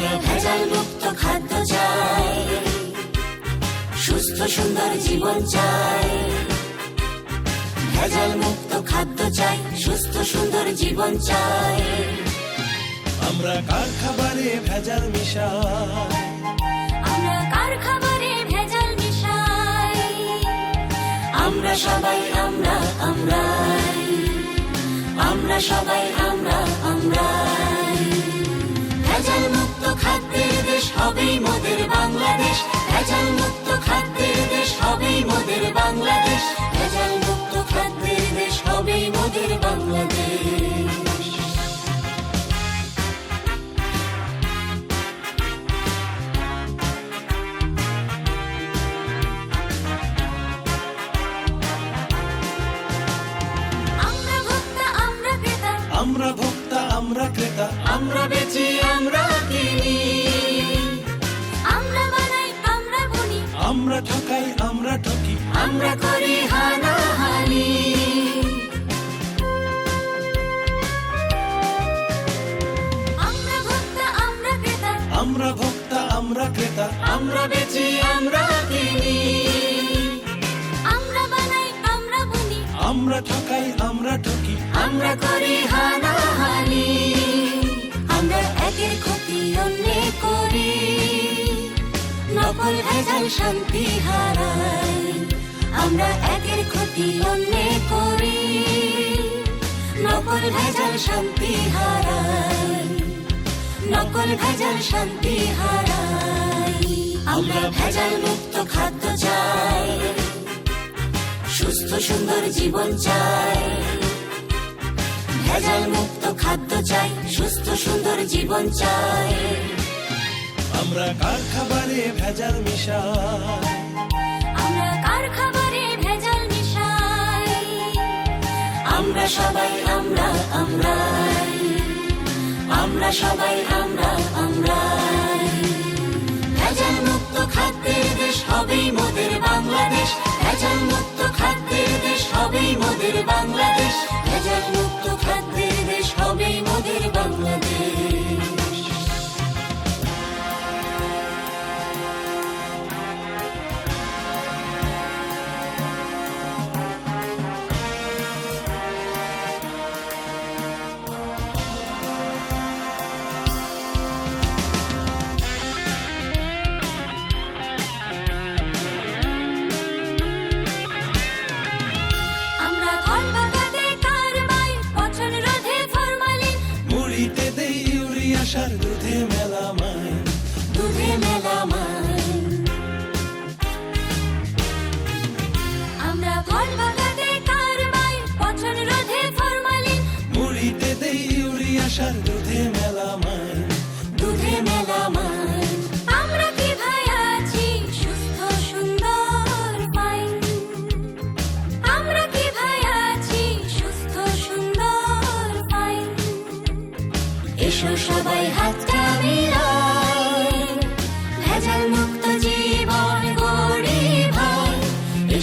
ভেজাল মুক্ত খাদ্য চাই। সুস্থ সুন্দর জীবন চাই। ভেজাল মুক্ত খাদ্য চাই সুস্থ সুন্দর জীবন চাই। আমরা কার খাবারে ভেজাল মিশাই। আমরা কার খাবারে ভেজাল মিশাই। আমরা সবাই আমরা আমরা আমরা সবাই আমরা আমরা দেশ হবেই মোদের বাংলাদেশ। ভেজাল মুক্ত খাদ্যের দেশ হবেই মোদের বাংলাদেশ। ভেজাল মুক্ত খাদ্যের দেশ হবেই মোদের বাংলাদেশ। আমরা ভোক্তা আমরা ক্রেতা। আমরা ভোক্তা আমরা ক্রেতা। আমরা বেচি আমরা কিনি। আমরা ঠকাই আমরা ঠকি। আমরা করি হানাহানি। আমরা ভোক্তা আমরা ক্রেতা। আমরা বেচি আমরা কিনি। আমরা বানাই আমরা বুনি। আমরা ঠকাই আমরা ঠকি। আমরা করি হানাহানি। আমরা একের ক্ষতি অন্যে করি। নকল ভেজাল শান্তি হারাই। আমরা একের ক্ষতি অন্যে করি। নকল ভেজাল শান্তি হারাই। নকল ভেজাল শান্তি হারাই। আমরা ভেজাল মুক্ত খাদ্য চাই। সুস্থ সুন্দর জীবন চাই। ভেজাল মুক্ত খাদ্য চাই, সুস্থ সুন্দর জীবন চাই। আমরা কার খাবারে ভেজাল মিশাই? আমরা কার খাবারে ভেজাল মিশাই? আমরা সবাই আমরা আমরাই। আমরা সবাই আমরা আমরাই। ভেজাল মুক্ত খাদ্যের দেশ হবেই মোদের বাংলাদেশ। ভেজাল মুক্ত খাদ্যের দেশ হবেই মোদের বাংলাদেশ। ভেজাল মুক্ত ইউরিয়া সার দুধে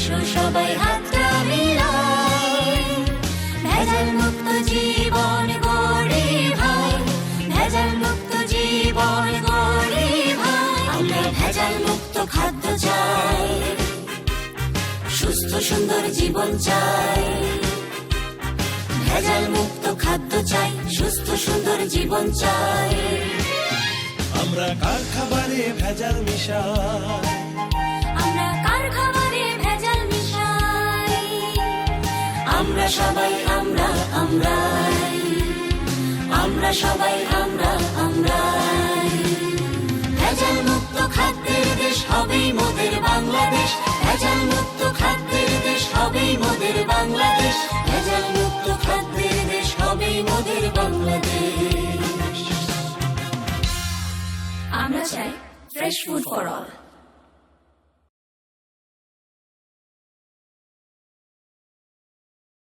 এসো সবাই হাতটা মিলাই। ভেজাল মুক্ত জীবন গড়ি ভাই। ভেজাল মুক্ত জীবন গড়ি ভাই। আমরা ভেজাল মুক্ত খাদ্য চাই। সুস্থ সুন্দর জীবন চাই। ভেজাল মুক্ত খাদ্য চাই সুস্থ সুন্দর জীবন চাই। আমরা কার খাবারে ভেজাল মিশাই? আমরা কার খাবারে আমরা সবাই, আমরা, আমরাই। আমরা সবাই, আমরা, আমরাই। ভেজাল মুক্ত খাদ্যের দেশ হবেই মোদের বাংলাদেশ। ভেজাল মুক্ত খাদ্যের দেশ হবেই মোদের বাংলাদেশ। ভেজাল মুক্ত খাদ্যের দেশ হবেই মোদের বাংলাদেশ। আমরা চাই ফ্রেশ ফুড ফর অল